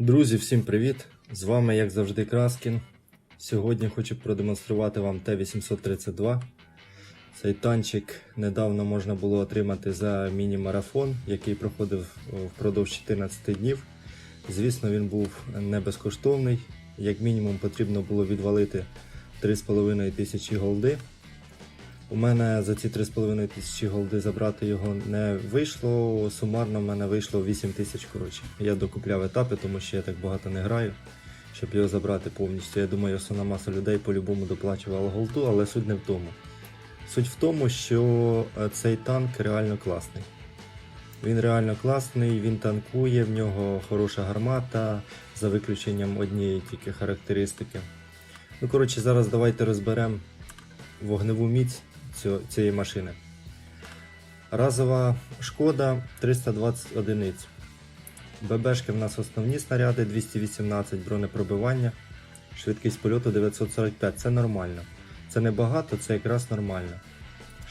Друзі, всім привіт! З вами, як завжди, Краскін. Сьогодні хочу продемонструвати вам Т-832. Цей танчик недавно можна було отримати за міні-марафон, який проходив впродовж 14 днів. Звісно, він був не безкоштовний. Як мінімум потрібно було відвалити 3,5 тисячі голди. У мене за ці 3,5 тисячі голди забрати його не вийшло. Сумарно в мене вийшло 8 тисяч. Коротше. Я докупляв етапи, тому що я так багато не граю, щоб його забрати повністю. Я думаю, основна маса людей по-любому доплачувала голду, але суть не в тому. Суть в тому, що е, цей танк реально класний. Він реально класний, він танкує, в нього хороша гармата, за виключенням однієї тільки характеристики. Ну, коротше, зараз давайте розберемо вогневу міць цієї машини. Разова шкода 320 одиниць. ББшки в нас основні снаряди 218 бронепробивання, швидкість польоту 945. Це нормально. Це не багато, це якраз нормально.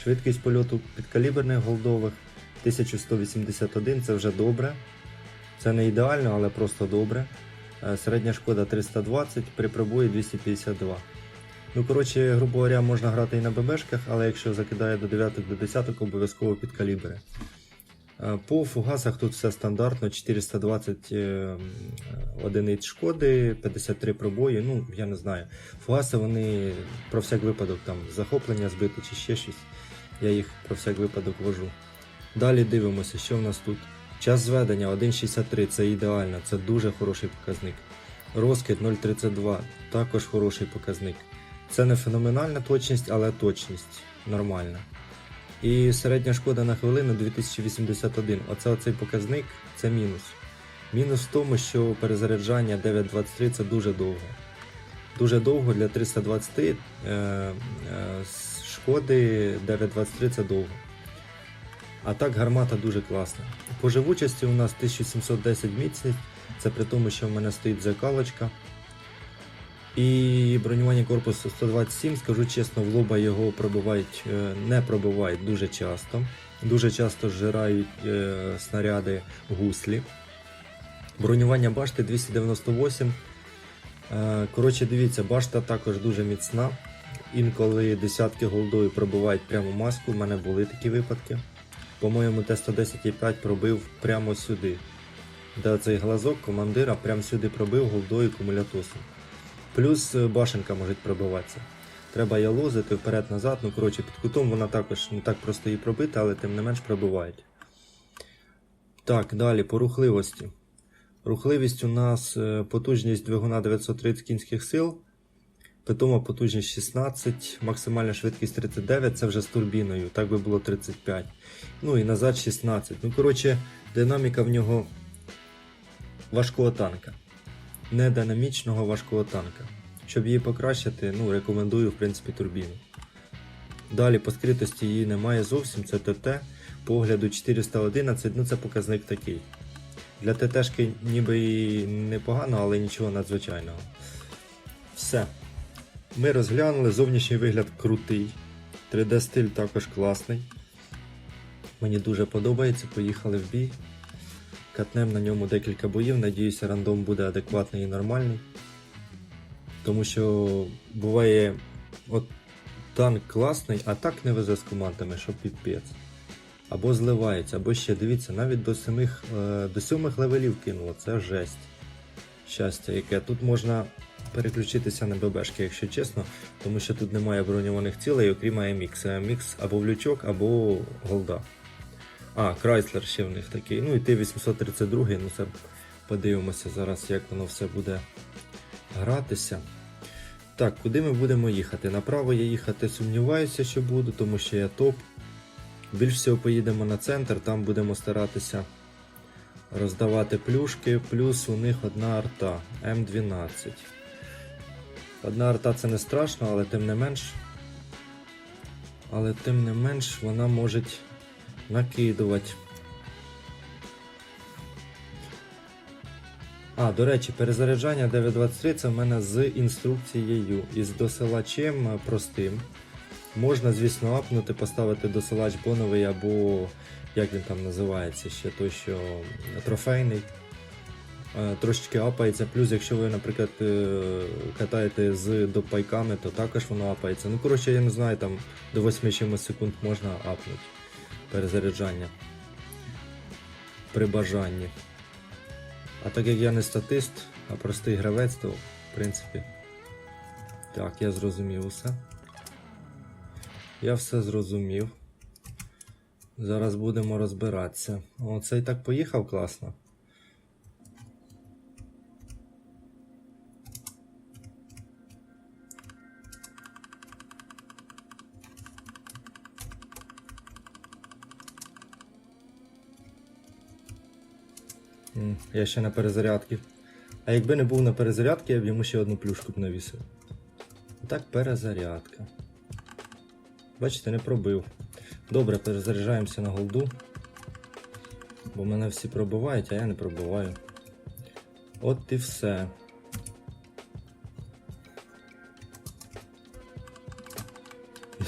Швидкість польоту підкаліберних голдових 1181 це вже добре. Це не ідеально, але просто добре. Е, Середня шкода 320, при пробої 252. Ну, коротше, грубо говоря, можна грати і на ББшках, але якщо закидає до 9 до 10 обов'язково під калібри. Е, По фугасах тут все стандартно: 420 е, одиниць шкоди, 53 пробої. Ну, я не знаю. Фугаси вони про всяк випадок там захоплення збити чи ще щось. Я їх про всяк випадок вожу. Далі дивимося, що в нас тут. Час зведення 1.63 це ідеально, це дуже хороший показник. Розкид 0.32 також хороший показник. Це не феноменальна точність, але точність нормальна. І середня шкода на хвилину 2081. Оце оцей показник це мінус. Мінус в тому, що перезаряджання 9.23 це дуже довго. Дуже довго для 320 е, е, шкоди 9.23 це довго. А так гармата дуже класна. По живучості у нас 1710 міцність, це при тому, що в мене стоїть закалочка. І бронювання корпусу 127, скажу чесно, в лоба його пробивають, е, не пробивають дуже часто. Дуже часто зжирають е, снаряди гуслі. Бронювання башти 298. Е, Коротше, дивіться, башта також дуже міцна. Інколи десятки голдою пробивають прямо маску. У мене були такі випадки. По-моєму, Т-110,5 пробив прямо сюди. Де цей глазок командира прямо сюди пробив голдою кумулятусом. Плюс е, башенка може пробиватися. Треба її лозити вперед-назад. Ну, коротше, під кутом вона також не так просто її пробити, але тим не менш пробивають. Так, далі по рухливості. Рухливість у нас е, потужність двигуна 930 кінських сил. Питома потужність 16, максимальна швидкість 39, це вже з турбіною, так би було 35. Ну і назад 16. Ну, коротше, динаміка в нього важкого танка. Не динамічного важкого танка. Щоб її покращити, ну, рекомендую, в принципі, турбіну. Далі по скритості її немає зовсім, це ТТ. По огляду 411, ну це показник такий. Для ТТшки ніби і непогано, але нічого надзвичайного. Все. Ми розглянули, зовнішній вигляд крутий. 3D стиль також класний. Мені дуже подобається, поїхали в бій. Катнем на ньому декілька боїв, надіюся, рандом буде адекватний і нормальний. Тому що буває, от танк класний, а так не везе з командами, що піпець. Або зливається, або ще дивіться, навіть до сімих, е, до сьомих левелів кинуло, це жесть. Щастя, яке тут можна переключитися на ББшки, якщо чесно, тому що тут немає броньованих цілей, окрім AMX. AMX або влючок, або голда. А, Крайслер ще в них такий. Ну і Т-832, ну це подивимося зараз, як воно все буде гратися. Так, куди ми будемо їхати? Направо я їхати сумніваюся, що буду, тому що я топ. Більш всього поїдемо на центр, там будемо старатися роздавати плюшки, плюс у них одна арта М12. Одна арта це не страшно, але тим не менш. Але тим не менш вона може накидувати. А, до речі, перезаряджання 923 це в мене з інструкцією із досилачем е, простим. Можна, звісно, апнути, поставити досилач боновий або як він там називається, ще той, що трофейний. е, трошечки апається. Плюс, якщо ви, наприклад, е, катаєте з допайками, то також воно апається. Ну, коротше, я не знаю, там до 8 чимось секунд можна апнути перезаряджання при бажанні. А так як я не статист, а простий гравець, то в принципі. Так, я зрозумів усе. Я все зрозумів. Зараз будемо розбиратися. Оце і так поїхав класно. Я ще на перезарядці. А якби не був на перезарядці, я б йому ще одну плюшку б навісив. Так, перезарядка. Бачите, не пробив. Добре, перезаряджаємося на голду. Бо мене всі пробивають, а я не пробиваю. От і все.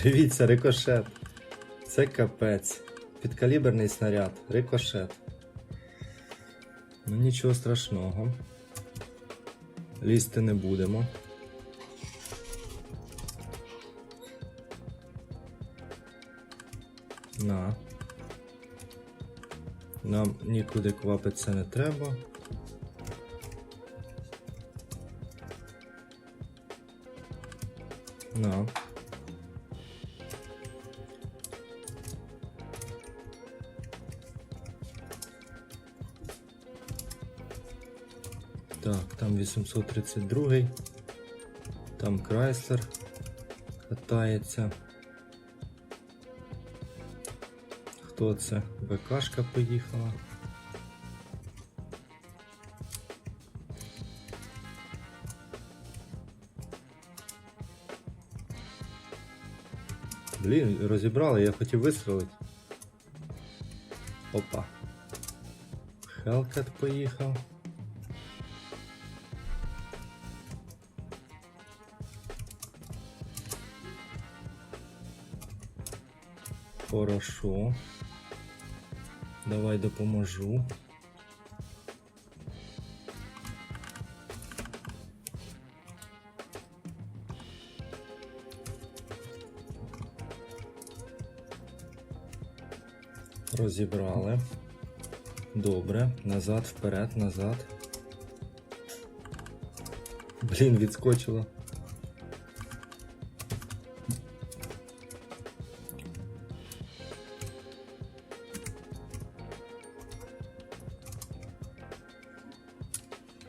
Дивіться, рикошет. Це капець. Підкаліберний снаряд. Рикошет. Ну нічого страшного. Лізти не будемо. На. Нам нікуди квапитися не треба. На. Так, там 832, там Крайслер катається. Хто це? БКшка поїхала. Блін, розібрали, я хотів вистрелити. Опа. Хелкет поїхав. Хорошо. Давай допоможу. Розібрали. Добре. Назад, вперед, назад. Блін, відскочило.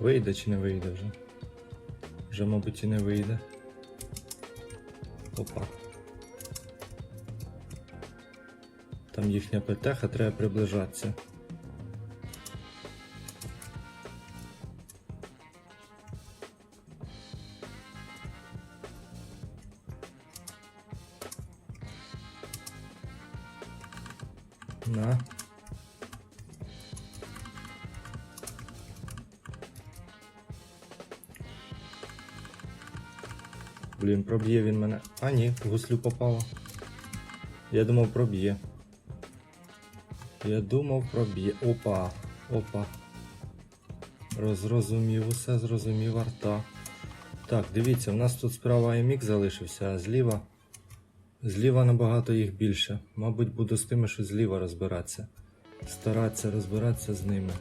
Вийде чи не вийде вже? Вже, мабуть, і не вийде. Опа. Там їхня ПТХ, треба приближатися. Проб'є він мене. А ні, в гуслю попало. Я думав проб'є. Я думав проб'є. Опа. Опа. Розрозумів усе, зрозумів арта. Так, дивіться, у нас тут справа MX залишився, а зліва. Зліва набагато їх більше. Мабуть, буду з тими, що зліва розбиратися. Старатися розбиратися з ними.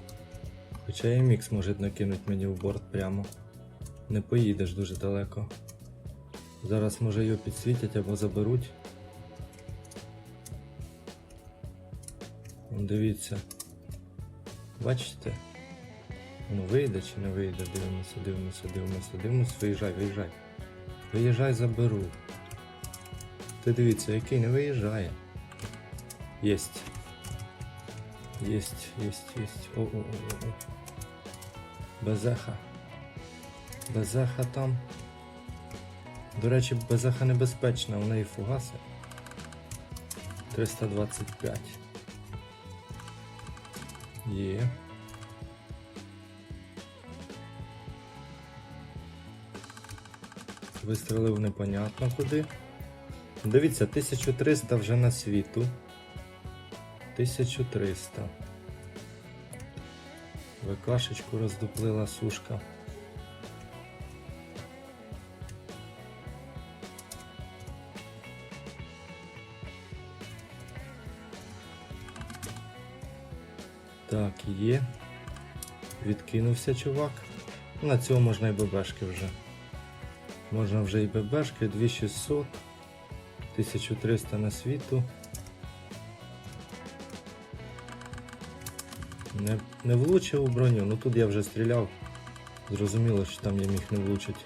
Хоча MX може накинути мені в борт прямо. Не поїдеш дуже далеко. Зараз може його підсвітять або заберуть. Дивіться. Бачите? Ну вийде чи не вийде? Дивимося, дивимося, дивимося, дивимося, виїжджай, виїжджай. Виїжджай, заберу. Ти дивіться, який не виїжджає. Єсть. Єсть, єсть, єсть. О-о-о-о. Безеха. Безеха там. До речі, безеха небезпечна, у неї фугаси. 325. Є. Вистрелив непонятно куди. Дивіться, 1300 вже на світу. 1300. ВКшечку роздуплила сушка. Є. Відкинувся чувак. На цьому можна і ББшки вже. Можна вже і ББшки, 2600, 1300 на світу. Не, не влучив у броню, ну тут я вже стріляв. Зрозуміло, що там я міг не влучити.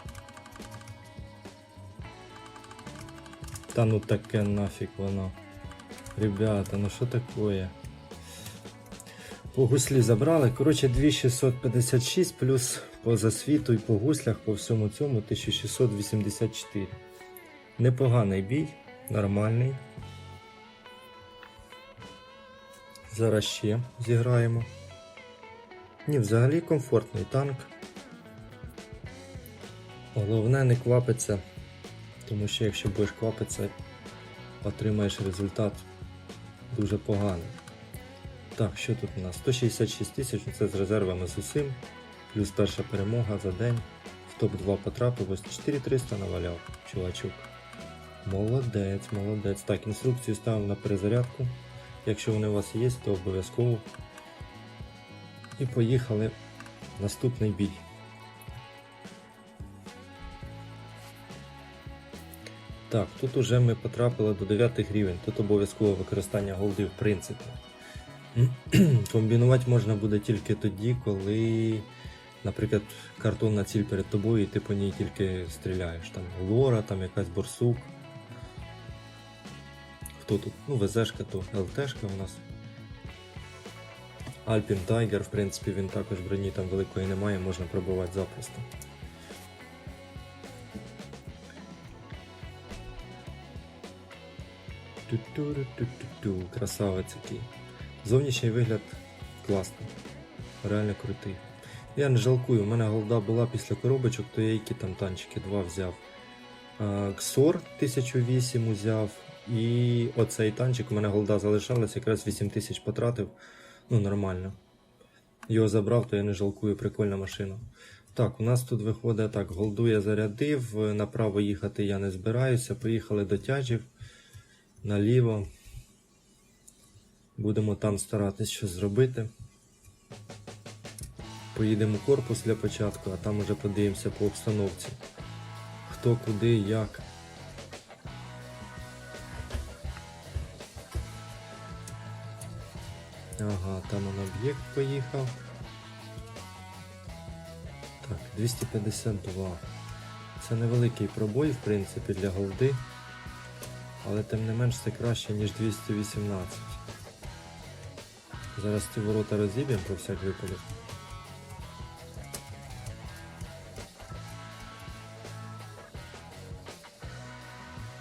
Та ну таке нафіг воно. Ребята, ну що таке? По гуслі забрали. Коротше, 2656 плюс по засвіту і по гуслях по всьому цьому 1684. Непоганий бій, нормальний. Зараз ще зіграємо. Ні, взагалі комфортний танк. Головне не квапиться, тому що якщо будеш квапитися, отримаєш результат дуже поганий. Так, що тут у нас? 166 тисяч, це з резервами з усім. Плюс перша перемога за день. В топ-2 потрапив, ось 4300 наваляв, чувачок. Молодець, молодець. Так, інструкцію ставимо на перезарядку. Якщо вони у вас є, то обов'язково. І поїхали в наступний бій. Так, тут уже ми потрапили до 9 рівень. Тут обов'язково використання голди в принципі. Комбінувати можна буде тільки тоді, коли, наприклад, картонна ціль перед тобою і ти по ній тільки стріляєш. Там лора, там якась борсук. Хто тут? Ну, ВЗшка, то ЛТшка у нас. Альпін Тайгер, в принципі, він також броні там великої немає, можна пробувати запросто. Красавець який. Зовнішній вигляд класний. Реально крутий. Я не жалкую, у мене голда була після коробочок, то я які там танчики два взяв. Ксор 1008 узяв. І оцей танчик у мене голда залишалась, якраз 8000 потратив. Ну, нормально. Його забрав, то я не жалкую, прикольна машина. Так, у нас тут виходить так, голду я зарядив, направо їхати я не збираюся. Поїхали до тяжів, наліво. Будемо там старатись щось зробити. Поїдемо корпус для початку, а там уже подивимося по обстановці. Хто куди, як. Ага, там он об'єкт поїхав. Так, 252. Це невеликий пробой, в принципі, для голди. Але тим не менш це краще, ніж 218. Зараз ці ворота розіб'ємо про всяк випадок.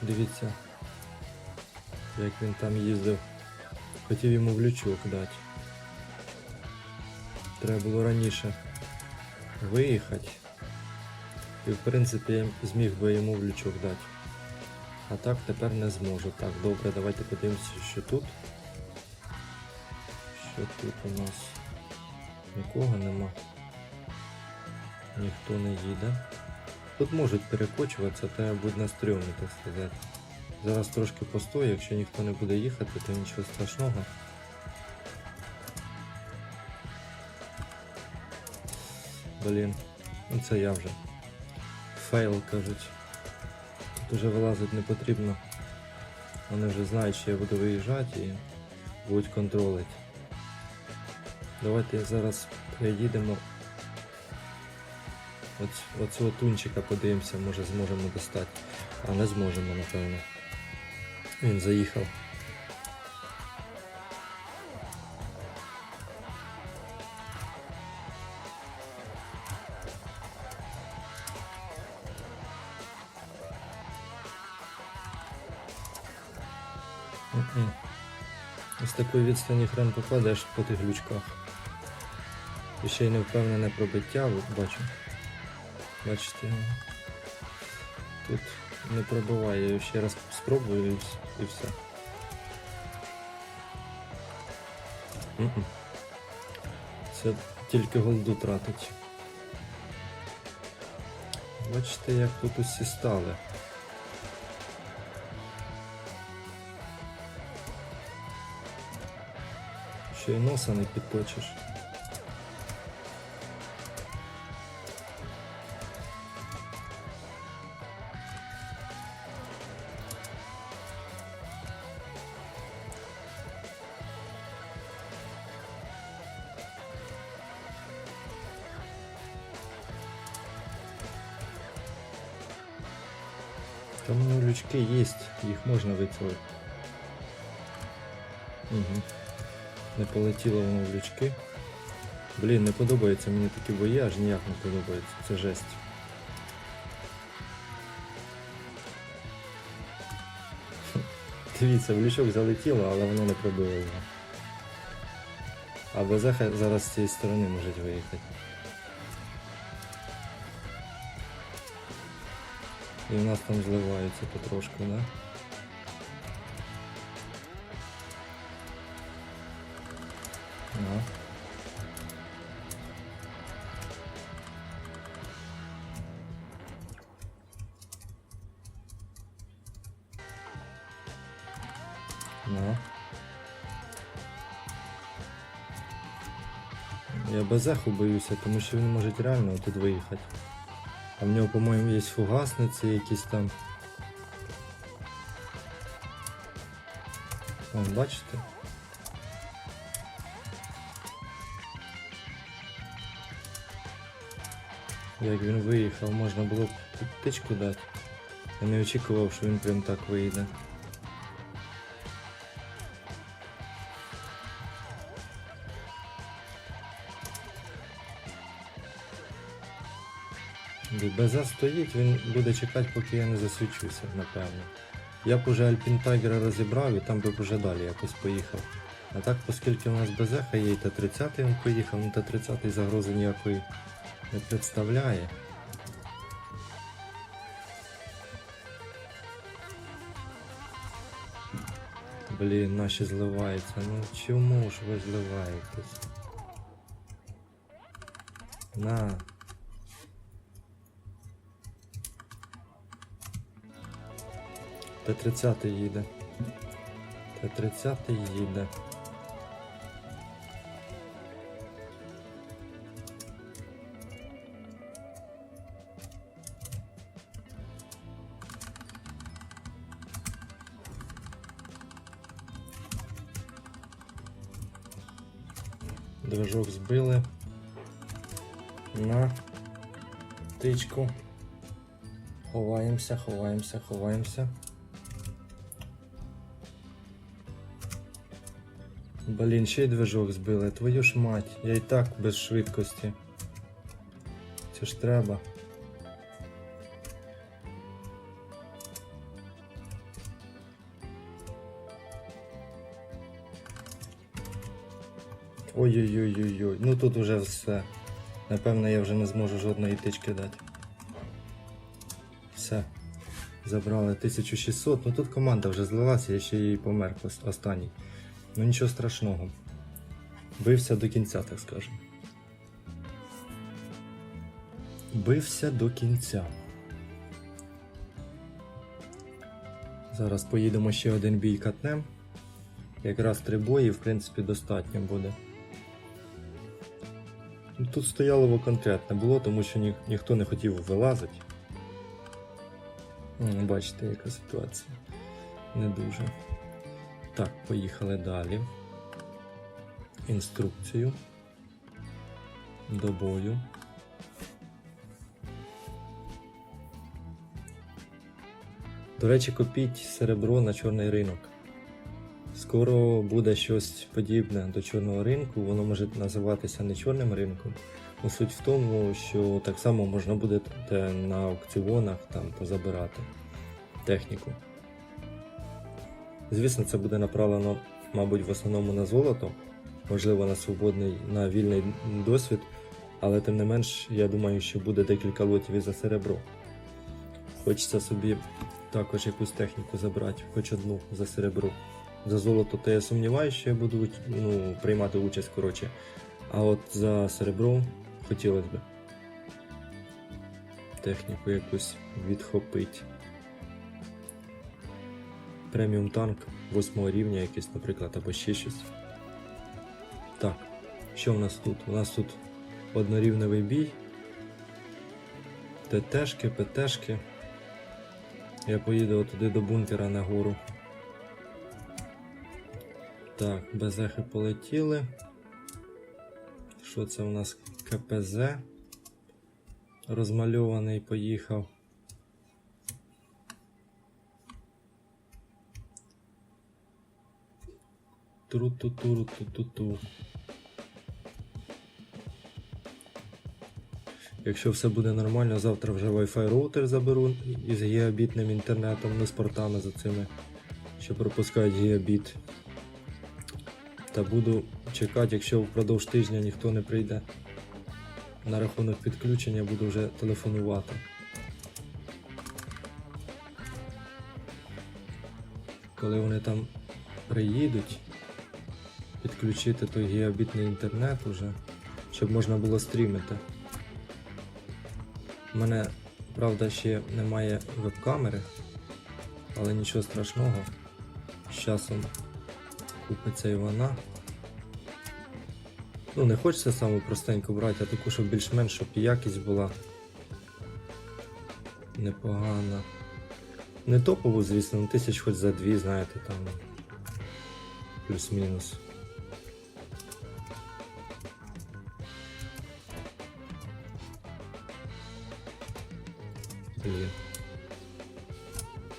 Дивіться, як він там їздив. Хотів йому в лючок дати. Треба було раніше виїхати. І в принципі я зміг би йому в лючок дати. А так тепер не зможу. Так, добре, давайте подивимося, що тут. Що тут у нас? Нікого нема. Ніхто не їде. Тут можуть перекочуватися, треба буде на стрьомі, так сказати. Зараз трошки постою, якщо ніхто не буде їхати, то нічого страшного. Блін, ну це я вже. Фейл кажуть. Тут уже вилазити не потрібно. Вони вже знають, що я буду виїжджати і будуть контролити. Давайте зараз приїдемо. Оць, оцього тунчика подивимося, може зможемо достати. А не зможемо, напевно. Він заїхав. З такої відстані хрен попадеш по тих лючках. І ще й невпевнене пробиття, от бачу. Бачите, тут не пробиває, я ще раз спробую і, все. Це тільки голду тратить. Бачите, як тут усі стали. Ще й носа не підточиш. Можна вицілити. Угу. Не полетіло воно в лючки. Блін, не подобається мені такі бої, аж ніяк не подобається. Це жесть. Дивіться, в лючок залетіло, але воно не пробило його. А Базеха зараз з цієї сторони може виїхати. І в нас там зливається потрошку, да? Я боюся, тому що він може реально тут виїхати. А в нього, по-моєму, є фугасниці якісь там. Вон, бачите? Як він виїхав, можна було б тичку дати. Я не очікував, що він прям так вийде. БЗ стоїть, він буде чекати, поки я не засвічуся, напевно. Я б уже Альпінтайгера розібрав і там би б уже далі якось поїхав. А так, оскільки у нас БЗХ є і Т-30 він поїхав, ну Т-30 загрози ніякої не представляє. Блін, наші зливаються. Ну чому ж ви зливаєтесь? На. Т-30 їде. Т-30 їде. Движок збили на тичку. Ховаємося, ховаємося, ховаємося. Блін, ще й движок збили, твою ж мать, я і так без швидкості. Це ж треба. Ой-ой-ой-ой-ой, ну тут уже все. Напевно, я вже не зможу жодної тички дати. Все. Забрали 1600, ну тут команда вже злилася, я ще її помер останній. Ну нічого страшного. Бився до кінця, так скажемо. Бився до кінця. Зараз поїдемо ще один бій катнем. Якраз три бої, в принципі, достатньо буде. Тут стоялово конкретне було, тому що ні, ніхто не хотів вилазити. Бачите, яка ситуація. Не дуже. Так, поїхали далі. Інструкцію. До бою. До речі, купіть серебро на чорний ринок. Скоро буде щось подібне до чорного ринку. Воно може називатися не чорним ринком. Но суть в тому, що так само можна буде на аукціонах там позабирати техніку. Звісно, це буде направлено, мабуть, в основному на золото, можливо, на свободний, на вільний досвід, але тим не менш, я думаю, що буде декілька лотів і за серебро. Хочеться собі також якусь техніку забрати, хоч одну за серебро. За золото, то я сумніваюся, що я буду ну, приймати участь, коротше. А от за серебро хотілося б техніку якусь відхопити. Преміум танк 8 рівня якийсь, наприклад, або ще щось. Так, що в нас тут? У нас тут однорівневий бій. ТТшки, ПТшки. Я поїду туди до бункера на гору. Так, безехи полетіли. Що це у нас КПЗ? Розмальований поїхав. Тру-ту-ту-ру-ту-ту-ту. Якщо все буде нормально, завтра вже Wi-Fi роутер заберу із гігабітним інтернетом, ну з за цими, що пропускають гігабіт. Та буду чекати, якщо впродовж тижня ніхто не прийде на рахунок підключення, буду вже телефонувати. Коли вони там приїдуть, підключити той гігабітний інтернет уже, щоб можна було стрімити. У мене, правда, ще немає веб-камери, але нічого страшного. З часом купиться і вона. Ну, не хочеться саму простеньку брати, а таку, щоб більш-менш, щоб якість була непогана. Не топову, звісно, ну тисяч хоч за дві, знаєте, там плюс-мінус.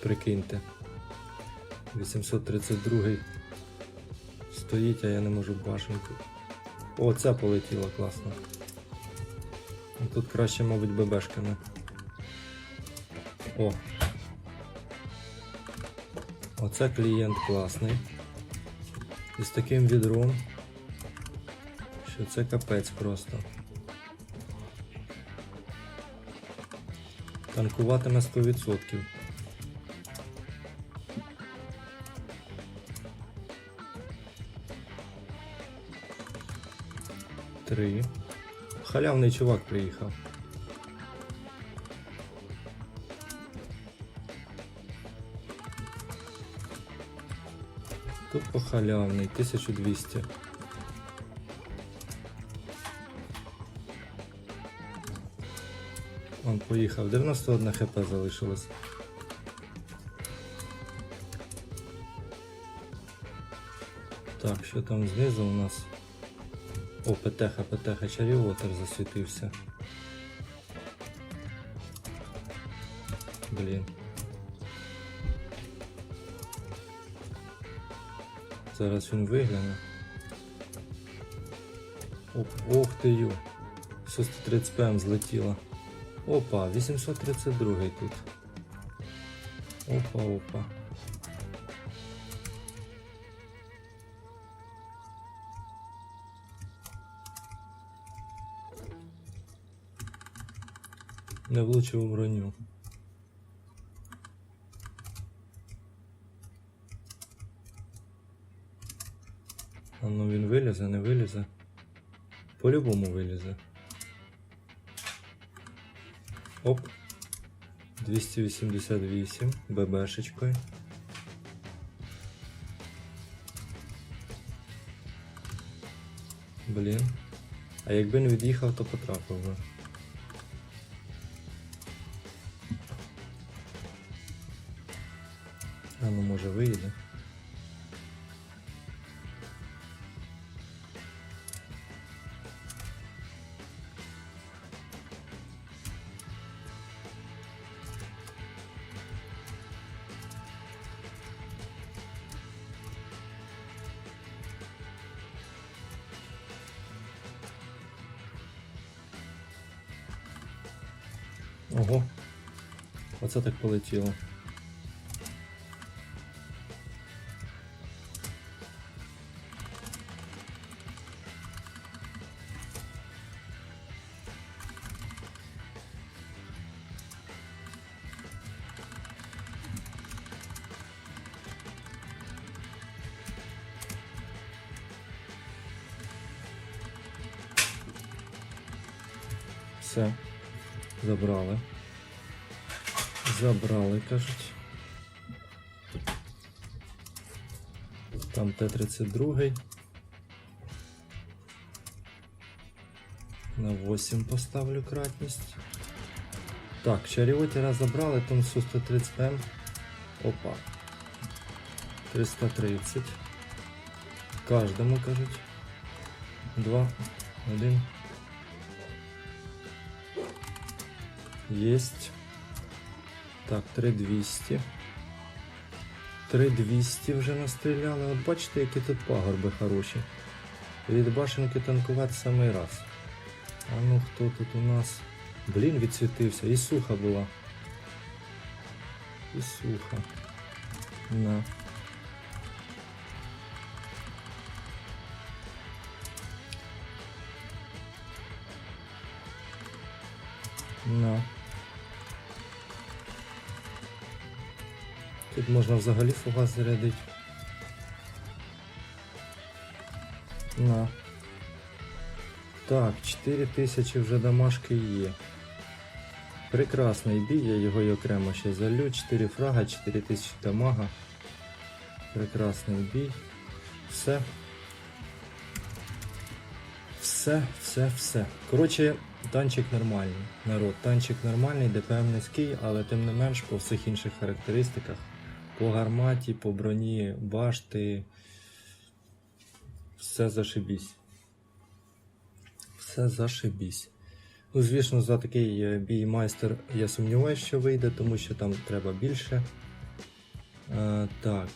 Прикиньте. 832 стоїть, а я не можу башенку. О, ця полетіла класно. Ну, Тут краще, мабуть, ББшками. О. Оце клієнт класний. І з таким відром. Що це капець просто. Танкуватиме 100%. Три. Халявний чувак приїхав. Тупо халявний, 1200. Он поїхав. 91 хп залишилось. Так, що там знизу у нас? О, ПТХ, ПТХ, Чаріотер засвітився. Блін. Зараз він вигляне. Оп, ох ти ю. 130 ПМ злетіло. Опа, 832 тут. Опа, опа. Не влучив броню. А ну він вилізе, не вилізе. По-любому вилізе. Оп. 288 ББшечкою. Блін. А якби не від'їхав, то потрапив би. Може виїде. Ого. Оце так полетіло. Все. Забрали. Забрали, кажуть. Там Т-32. На 8 поставлю кратність. Так, чаріотера забрали, там Су 130 М. Опа. 330. Кожному кажуть. Два. Один. Есть. Так, 3200. 3200 вже настріляли. От бачите, які тут пагорби хороші. Від башенки танкувати самий раз. А ну хто тут у нас? Блін, відсвітився. І суха була. І суха. На. На. Тут можна взагалі фугас зарядити. На. Так, 4000 вже домашки є. Прекрасний бій, я його й окремо ще залю. 4 фрага, 4000 дамага. Прекрасний бій. Все. Все, все, все. Коротше, танчик нормальний. Народ, танчик нормальний, ДПМ низький, але тим не менш по всіх інших характеристиках. По гарматі, по броні, башти. Все зашибісь. Все зашибісь. Ну, звісно, за такий е, бій майстер я сумніваюся, що вийде, тому що там треба більше. Е, так.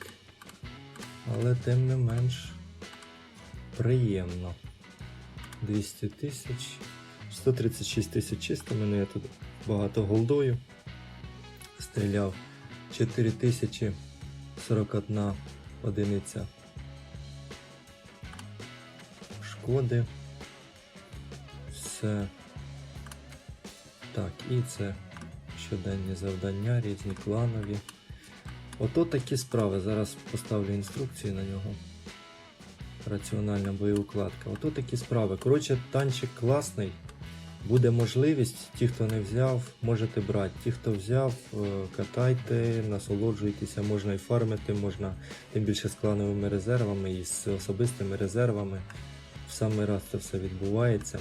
Але тим не менш приємно. 200 тисяч. 136 тисяч чисто, мене я тут багато голдою. Стріляв 4041 одиниця шкоди. Все. Так, і це щоденні завдання, різні кланові. Ото такі справи. Зараз поставлю інструкції на нього. Раціональна боєукладка. Ото такі справи. Коротше, танчик класний. Буде можливість, ті, хто не взяв, можете брати. Ті, хто взяв, е, катайте, насолоджуйтеся, можна і фармити, можна тим більше з клановими резервами і з особистими резервами. В самий раз це все відбувається.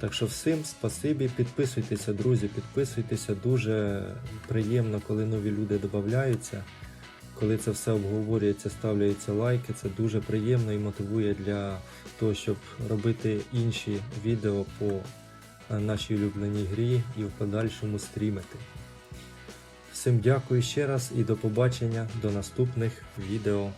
Так що всім спасибі, підписуйтеся, друзі, підписуйтеся. Дуже приємно, коли нові люди додаються. Коли це все обговорюється, ставляються лайки, це дуже приємно і мотивує для того, щоб робити інші відео по е, нашій улюбленій грі і в подальшому стрімити. Всім дякую ще раз і до побачення до наступних відео.